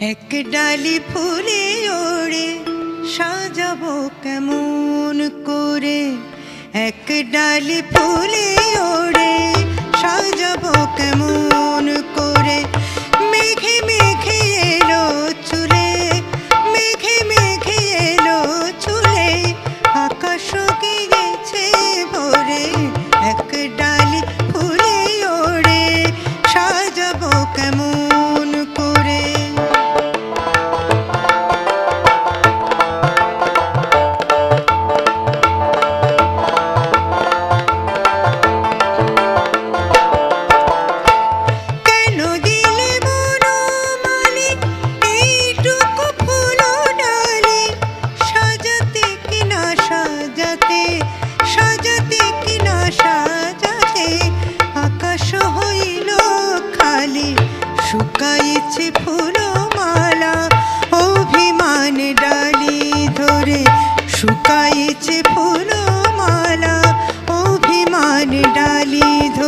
এক ডালি ফুলে ওড়ে সাজাবো কেমন করে? এক ডালি ফুলে ওড়ে সাজাবো কেমন পান ডালি ধরে শুকাইছে ফুলমালা অভিমান ডালি ধরে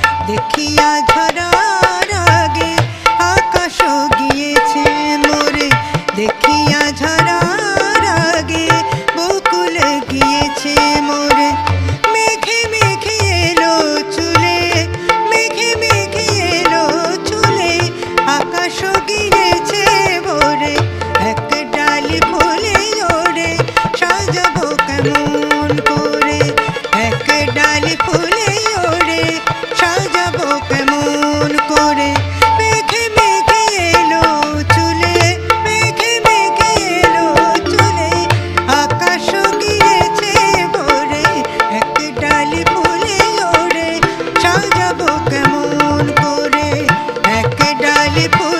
দেখিয়া ঝরা people